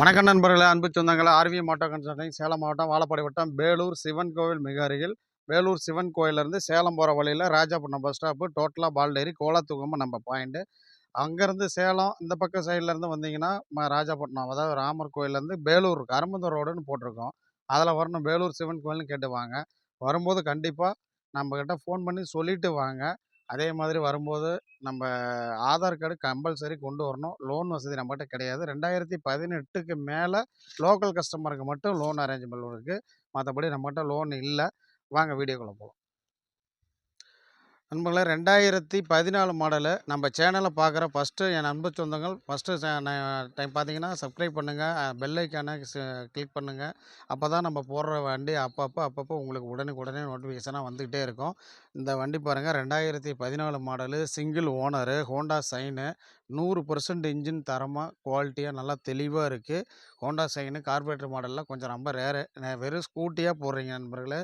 வணக்கம் நண்பர்களே அன்பு சொந்தங்களே ஆர்வி மோட்டோ கன்சல்டிங் சேலம் மாவட்டம் வாழப்பாடி வட்டம் வேலூர் சிவன் கோவில் மிக அருகில். வேலூர் சிவன் கோயிலேருந்து சேலம் போகிற வழியில் ராஜாபுரம் பஸ் ஸ்டாப்பு டோட்டலாக பால்டேரி கோலாத்துக்கமாக நம்ம பாயிண்ட்டு அங்கேருந்து சேலம் இந்த பக்கம் சைட்லேருந்து வந்தீங்கன்னா ராஜாபட்டினம் அதாவது ராமர் கோயிலேருந்து வேலூர் இருக்கு ரோடுன்னு போட்டிருக்கோம். அதில் வரணும் வேலூர் சிவன் கோயில்னு கேட்டு வாங்க. வரும்போது கண்டிப்பாக நம்மக்கிட்ட ஃபோன் பண்ணி சொல்லிவிட்டு வாங்க. அதே மாதிரி வரும்போது நம்ம ஆதார் கார்டு கம்பல்சரி கொண்டு வரணும். லோன் வசதி நம்மகிட்ட கிடையாது. ரெண்டாயிரத்தி பதினெட்டுக்கு மேலே லோக்கல் கஸ்டமருக்கு மட்டும் லோன் அரேஞ்ச்மெண்ட் இருக்குது மற்றபடி நம்மகிட்ட லோன் இல்லை. வாங்க வீடியோக்குள்ளே போகலாம் நண்பர்களே ரெண்டாயிரத்தி பதினாலு மாடலு. நம்ம சேனலை பார்க்குற ஃபஸ்ட்டு என் அன்பு சொந்தங்கள் ஃபஸ்ட்டு டைம் பார்த்தீங்கன்னா சப்ஸ்கிரைப் பண்ணுங்கள் பெல் ஐக்கானை கிளிக் பண்ணுங்கள் அப்போ தான் நம்ம போடுற வண்டி அப்பப்போ அப்பப்போ உங்களுக்கு உடனுக்குடனே நோட்டிஃபிகேஷனாக வந்துக்கிட்டே இருக்கும். இந்த வண்டி பாருங்கள் ரெண்டாயிரத்தி பதினாலு model. Single owner Honda Shine நூறு பர்சன்ட் இன்ஜின் தரமாக குவாலிட்டியாக நல்லா தெளிவாக இருக்குது ஹோண்டா சைனு கார்பரேட்டர் மாடலில் கொஞ்சம் ரொம்ப ரேரு. வெறும் ஸ்கூட்டியாக போடுறீங்க நண்பர்களே.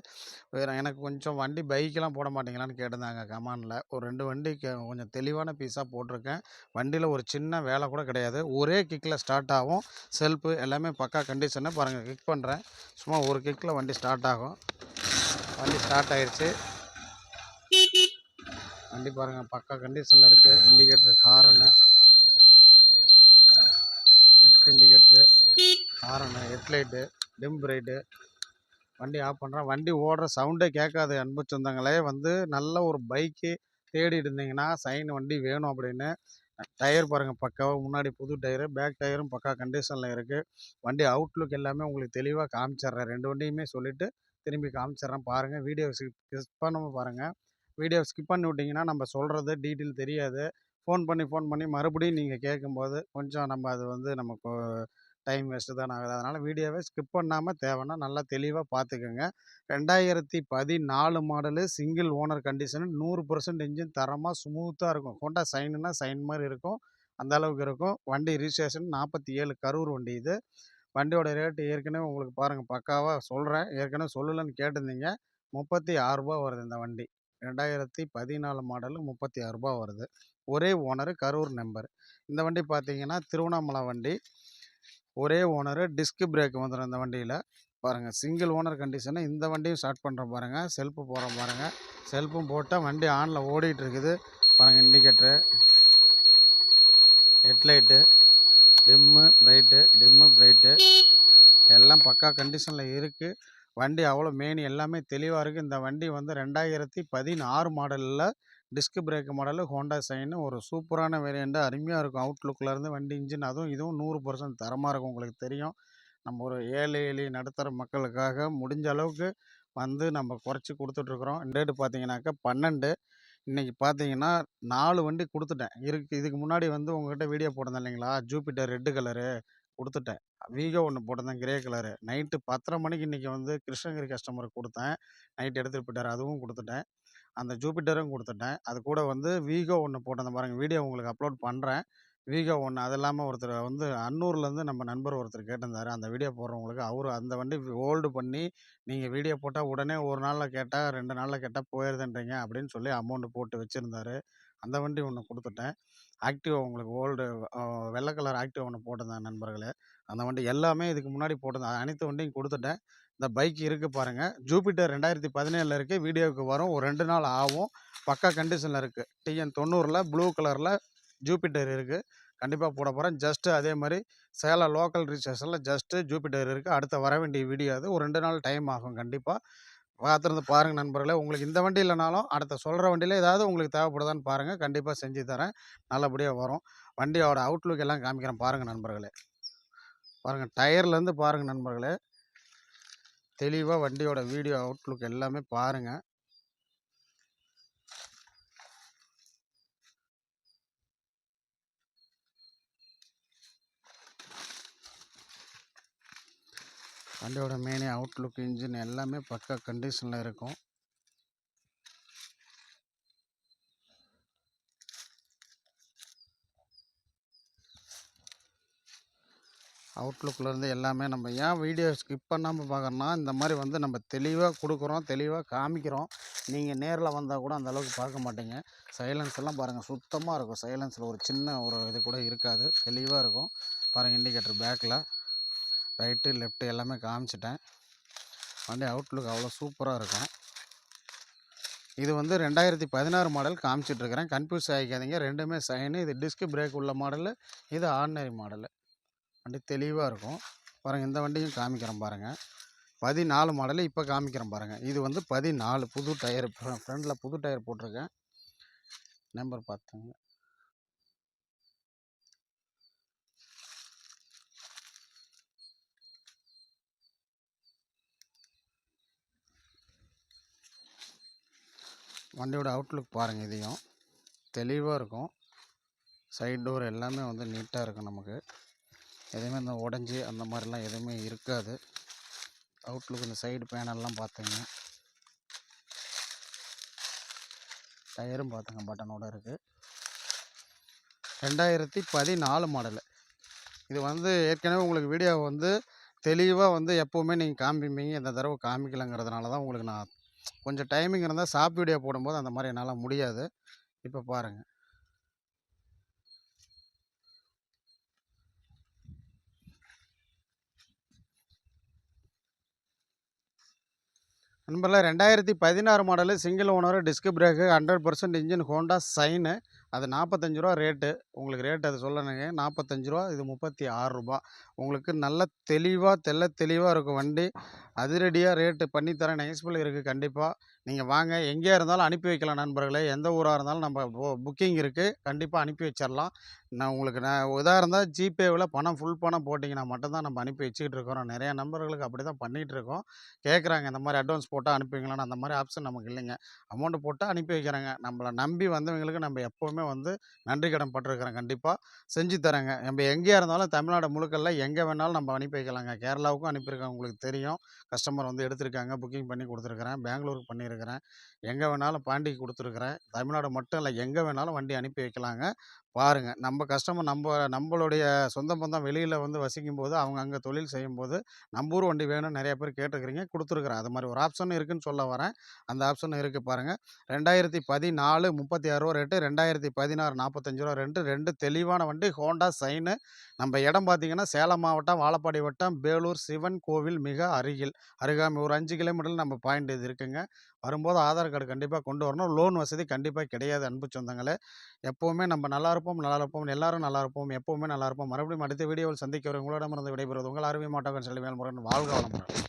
வேறு எனக்கு கொஞ்சம் வண்டி பைக்கெலாம் போட மாட்டீங்களான்னு கேட்டிருந்தாங்க கமானில். ஒரு ரெண்டு வண்டி கே- கொஞ்சம் தெளிவான பீஸாக போட்டிருக்கேன். வண்டியில் ஒரு சின்ன வேலை கூட கிடையாது. ஒரே கிக்கில் ஸ்டார்ட் ஆகும். செல்ஃபு எல்லாமே பக்கா கண்டிஷனை பாருங்கள் கிக் பண்ணுறேன் சும்மா ஒரு கிக்கில் வண்டி ஸ்டார்ட் ஆகும். வண்டி ஸ்டார்ட் ஆயிடுச்சு வண்டி பாருங்கள் பக்கா கண்டிஷனில் இருக்குது indicator horn head indicator horn headlight dim bright வண்டி ஆஃப் பண்ணுறேன் வண்டி ஓடுற சவுண்டே கேட்காது அன்பு சொந்தங்களே. வந்து நல்ல ஒரு பைக்கு தேடிட்டு இருந்தீங்கன்னா சைன் வண்டி வேணும் அப்படின்னு. டயர் பாருங்கள் பக்காவாக முன்னாடி புது டயரு பேக் டயரும் பக்கா கண்டிஷனில் இருக்குது வண்டி அவுட்லுக் எல்லாமே உங்களுக்கு தெளிவாக காமிச்சிட்றேன். ரெண்டு வண்டியுமே சொல்லிவிட்டு திரும்பி காமிச்சிட்றேன் பாருங்கள் வீடியோ ஸ்கிப் பண்ணாமல் பாருங்கள் வீடியோ ஸ்கிப் பண்ணி விட்டிங்கன்னா நம்ம சொல்கிறது டீட்டெயில் தெரியாது. ஃபோன் பண்ணி ஃபோன் பண்ணி மறுபடியும் நீங்கள் கேட்கும்போது கொஞ்சம் நம்ம அது வந்து நமக்கு டைம் வேஸ்ட்டு தான் ஆகுது. அதனால் வீடியோவை ஸ்கிப் பண்ணாமல் தேவைன்னா நல்லா தெளிவாக பார்த்துக்கோங்க. ரெண்டாயிரத்தி பதினாலு மாடலு சிங்கிள் ஓனர் கண்டிஷனு நூறு பர்சன்ட் இன்ஜின் தரமாக ஸ்மூத்தாக இருக்கும். ஹோண்டா சைனுனா சைன் மாதிரி இருக்கும். அந்த அளவுக்கு இருக்கும். வண்டி ரிஜிஸ்ட்ரேஷன் நாற்பத்தி ஏழு கரூர் வண்டி இது. வண்டியோட ரேட்டு ஏற்கனவே உங்களுக்கு பாருங்கள் பக்காவாக சொல்கிறேன் ஏற்கனவே சொல்லலைன்னு கேட்டிருந்தீங்க. முப்பத்தி ஆறுரூபா வருது இந்த வண்டி. ரெண்டாயிரத்தி பதினாலு மாடலு முப்பத்தி ஆறுரூபா வருது. ஒரே ஓனரு கரூர் நம்பர். இந்த வண்டி பார்த்தீங்கன்னா திருவண்ணாமலை வண்டி. ஒரே ஓனரு டிஸ்க் பிரேக் வந்துடும் இந்த வண்டியில். பாருங்கள் சிங்கிள் ஓனர் கண்டிஷனு. இந்த வண்டியும் ஸ்டார்ட் பண்ணுறோம் பாருங்கள் செல்ஃபு போகிறோம் பாருங்கள் செல்ஃபும் போட்டால் வண்டி ஆனில் ஓடிட்டு இருக்குது பாருங்கள் indicator headlight dim bright dim bright எல்லாம் பக்கா கண்டிஷனில் இருக்குது வண்டி அவ்வளோ மெயின் எல்லாமே தெளிவாக இருக்குது இந்த வண்டி வந்து ரெண்டாயிரத்தி பதினாறு மாடலில் disc brake model Honda Shine ஒரு சூப்பரான வேரியண்ட்டு அருமையாக இருக்கும். அவுட்லுக்கில் இருந்து வண்டி இன்ஜின் அதுவும் இதுவும் நூறு பர்சன்ட் தரமாக இருக்கும் உங்களுக்கு தெரியும். நம்ம ஒரு ஏழை எளிய நடுத்தர மக்களுக்காக முடிஞ்ச அளவுக்கு வந்து நம்ம குறைச்சி கொடுத்துட்ருக்குறோம் டேட்டு பார்த்தீங்கன்னாக்கா பன்னெண்டு. இன்றைக்கி பார்த்தீங்கன்னா நாலு வண்டி கொடுத்துட்டேன். இருக்கு இதுக்கு முன்னாடி வந்து உங்ககிட்ட வீடியோ போட்டிருந்தேன் இல்லைங்களா? ஜூபிட்டர் ரெட்டு கலரு கொடுத்துட்டேன். வீகோ ஒன்று போட்டிருந்தேன் கிரே கலரு நைட்டு பத்தரை மணிக்கு இன்றைக்கி வந்து கிருஷ்ணகிரி கஸ்டமருக்கு கொடுத்தேன். நைட் எடுத்துகிட்டு போயிட்டார் அதுவும் கொடுத்துட்டேன். அந்த ஜூபிட்டரும் கொடுத்துட்டேன். அது கூட வந்து வீகோ ஒன்று போட்டிருந்தேன் பாருங்கள் வீடியோ உங்களுக்கு அப்லோட் பண்ணுறேன் வீகோ ஒன்று அது இல்லாமல் ஒருத்தர் வந்து அன்னூர்லேருந்து நம்ம நண்பர் ஒருத்தர் கேட்டிருந்தாரு. அந்த வீடியோ போடுறவங்களுக்கு அவர் அந்த வண்டி ஹோல்டு பண்ணி நீங்கள் வீடியோ போட்டால் உடனே ஒரு நாளில் கேட்டால் ரெண்டு நாளில் கேட்டால் போயிருதுன்றீங்க அப்படின்னு சொல்லி அமௌண்ட்டு போட்டு வச்சுருந்தாரு. அந்த வண்டி ஒன்று கொடுத்துட்டேன். ஆக்டிவா உங்களுக்கு ஓல்டு வெள்ளை கலர் ஆக்டிவா ஒன்று போட்டிருந்தேன் நண்பர்களே. அந்த வண்டி எல்லாமே இதுக்கு முன்னாடி போட்டிருந்தேன். அனைத்து வண்டியும் கொடுத்துட்டேன். இந்த பைக் இருக்குது பாருங்கள் ஜூபிட்டர் ரெண்டாயிரத்தி பதினேழில் இருக்குது வீடியோவுக்கு வரும். ஒரு ரெண்டு நாள் ஆகும். பக்கா கண்டிஷனில் இருக்குது டிஎன் தொண்ணூறில் ப்ளூ கலரில் ஜூபிட்டர் இருக்குது கண்டிப்பாக போட போகிறேன் ஜஸ்ட்டு அதே மாதிரி சேலம் லோக்கல் ரிஜிஸ்ட்ரேஷனில் ஜஸ்ட்டு ஜூபிட்டர் இருக்குது அடுத்த வர வேண்டிய வீடியோ அது. ஒரு ரெண்டு நாள் டைம் ஆகும் கண்டிப்பாக பார்த்துருந்து பாருங்கள் நண்பர்களே. உங்களுக்கு இந்த வண்டி இல்லைனாலும் அடுத்த சொல்கிற வண்டியில் ஏதாவது உங்களுக்கு தேவைப்படுதான்னு பாருங்கள் கண்டிப்பாக செஞ்சு தரேன். நல்லபடியாக வரும். வண்டியோட அவுட்லுக் எல்லாம் காமிக்கிறேன் பாருங்கள் நண்பர்களே. பாருங்கள் டயர்லேருந்து பாருங்கள் நண்பர்களே. தெளிவாக வண்டியோட வீடியோ அவுட்லுக் எல்லாமே பாருங்கள் வண்டியோட மெயினே அவுட்லுக் இன்ஜின் எல்லாமே பக்கா கண்டிஷனில் இருக்கும். அவுட்லுக்லேருந்து எல்லாமே நம்ம ஏன் வீடியோ ஸ்கிப் பண்ணாமல் பார்க்குறோன்னா இந்த மாதிரி வந்து நம்ம தெளிவாக கொடுக்குறோம் தெளிவாக காமிக்கிறோம். நீங்கள் நேரில் வந்தால் கூட அந்தளவுக்கு பார்க்க மாட்டீங்க. சைலன்ஸ் எல்லாம் பாருங்கள் சுத்தமாக இருக்கும். சைலன்ஸில் ஒரு சின்ன ஒரு இது கூட இருக்காது. தெளிவாக இருக்கும். பாருங்கள் இண்டிகேட்டர் பேக்கில் ரைட்டு லெஃப்ட்டு எல்லாமே காமிச்சிட்டேன். வண்டி அவுட்லுக் அவ்வளோ சூப்பராக இருக்கும். இது வந்து ரெண்டாயிரத்தி பதினாறு மாடல் காமிச்சிட்ருக்கிறேன் கன்ஃபியூஸ் ஆகிக்காதீங்க ரெண்டுமே சைனு இது டிஸ்க் பிரேக் உள்ள மாடலு இது ஆர்டினரி மாடலு வண்டி தெளிவாக இருக்கும். பாருங்கள் இந்த வண்டியும் காமிக்கிறேன் பாருங்கள் பதினாலு மாடலு இப்போ காமிக்கிறேன் பாருங்கள் இது வந்து பதினாலு புது டயர். ஃப்ரண்டில் புது டயர் போட்டிருக்கேன். நம்பர் பார்த்துங்க வண்டியோட அவுட்லுக் பாருங்கள் இதையும். தெளிவாக இருக்கும். சைடு டோர் எல்லாமே வந்து நீட்டாக இருக்கும் நமக்கு. எதுவுமே இந்த உடஞ்சி அந்த மாதிரிலாம் எதுவுமே இருக்காது. அவுட்லுக் இந்த சைடு பேனல்லாம் பார்த்துங்க. டயரும் பார்த்துங்க பட்டனோட இருக்குது ரெண்டாயிரத்தி பதினாலு மாடலு இது வந்து ஏற்கனவே உங்களுக்கு வீடியோ வந்து தெளிவாக வந்து எப்போவுமே நீங்கள் காமிப்பீங்க. இந்த தடவை காமிக்கலங்கிறதுனால தான் உங்களுக்கு நான் கொஞ்சம் டைமிங் இருந்தால் ஷாப் வீடியோ போடும்போது அந்த மாதிரி என்னால் முடியாது. இப்போ பாருங்கள் நண்பர்களே ரெண்டாயிரத்தி பதினாறு model single owner disc brake hundred percent engine Honda Shine அது நாற்பத்தஞ்சு ரூபா ரேட்டு உங்களுக்கு ரேட் அது சொல்லணுங்க. நாற்பத்தஞ்சு ரூபா இது முப்பத்தி ஆறுரூபா உங்களுக்கு நல்ல தெளிவாக தெள்ள தெளிவாக இருக்கும் வண்டி. அதிரடியாக ரேட்டு பண்ணித்தரேன் நெக்ஸ்பிள் இருக்குது கண்டிப்பாக நீங்கள் வாங்க. எங்கேயா இருந்தாலும் அனுப்பி வைக்கலாம் நண்பர்களே. எந்த ஊராக இருந்தாலும் நம்ம புக்கிங் இருக்குது கண்டிப்பாக அனுப்பி வச்சிடலாம் நான் உங்களுக்கு நான் இதாக இருந்தால் ஜிபேவில் பணம் ஃபுல் பணம் போட்டிங்கன்னா மட்டும்தான் நம்ம அனுப்பி வச்சுக்கிட்டு இருக்கிறோம். நிறையா நண்பர்களுக்கு அப்படி தான் பண்ணிகிட்டு இருக்கோம். கேட்குறாங்க இந்த மாதிரி அட்வான்ஸ் போட்டால் அனுப்புவீங்களான்னு அந்த மாதிரி ஆப்ஷன் நமக்கு இல்லைங்க. அமௌண்ட்டு போட்டால் அனுப்பி வைக்கிறாங்க. நம்மளை நம்பி வந்தவங்களுக்கு நம்ம எப்போவுமே வந்து நன்றி கடன் பட்டிருக்கிறோம் கண்டிப்பாக செஞ்சு தரேங்க. நம்ம எங்கேயா இருந்தாலும் தமிழ்நாடு முழுக்கல்ல எங்கே வேணாலும் நம்ம அனுப்பி வைக்கலாங்க. கேரளாவுக்கும் அனுப்பியிருக்கேன். உங்களுக்கு தெரியும். கஸ்டமர் வந்து எடுத்திருக்காங்க. புக்கிங் பண்ணி கொடுத்துருக்குறேன். பெங்களூருக்கு பண்ணியிருக்கிறேன். எங்கே வேணாலும் பாண்டிக்கு கொடுத்துருக்குறேன். தமிழ்நாடு மட்டும் இல்லை. எங்கே வேணாலும் வண்டி அனுப்பி வைக்கலாங்க. பாருங்கள் நம்ம கஸ்டமர் நம்ம நம்மளுடைய சொந்த பந்தம் வெளியில் வந்து வசிக்கும் போது அவங்க அங்கே தொழில் செய்யும்போது நம்ம ஊர் வண்டி வேணும்னு நிறைய பேர் கேட்டுருக்கிறீங்க கொடுத்துருக்குறேன் அது மாதிரி ஒரு ஆப்ஷன் இருக்குன்னு சொல்ல வரேன். அந்த ஆப்ஷன் இருக்குது பாருங்கள் ரெண்டாயிரத்தி பதினாலு முப்பத்தி ஆறு ரூபா ரேட்டு ரெண்டாயிரத்தி பதினாறு நாற்பத்தஞ்சு ரூபா ரெண்டு ரெண்டு தெளிவான வண்டி ஹோண்டா சைனு. நம்ம இடம் பார்த்தீங்கன்னா சேலம் மாவட்டம் வாழப்பாடி வட்டம் பேலூர் சிவன் கோவில் மிக அருகில். அருகாமை ஒரு அஞ்சு கிலோமீட்டரில் நம்ம பாயிண்ட் இது இருக்குங்க. வரும்போது ஆதார் கார்டு கண்டிப்பாக கொண்டு வரணும். லோன் வசதி கண்டிப்பாக கிடையாது அன்பு சொந்தங்களே. எப்போவுமே நம்ம நல்லா இருப்போம் நல்லா இருப்போம் எல்லாரும் நல்லா இருப்போம் எப்போவுமே நல்லா இருப்போம். மறுபடியும் அடுத்த வீடியோவில் சந்திக்கிறவங்களோடமிருந்து விடைபெறுவது உங்கள் அறிவியல் மாட்டோம் செல்வியல் முருகன் வாழ்க வளமுடன்.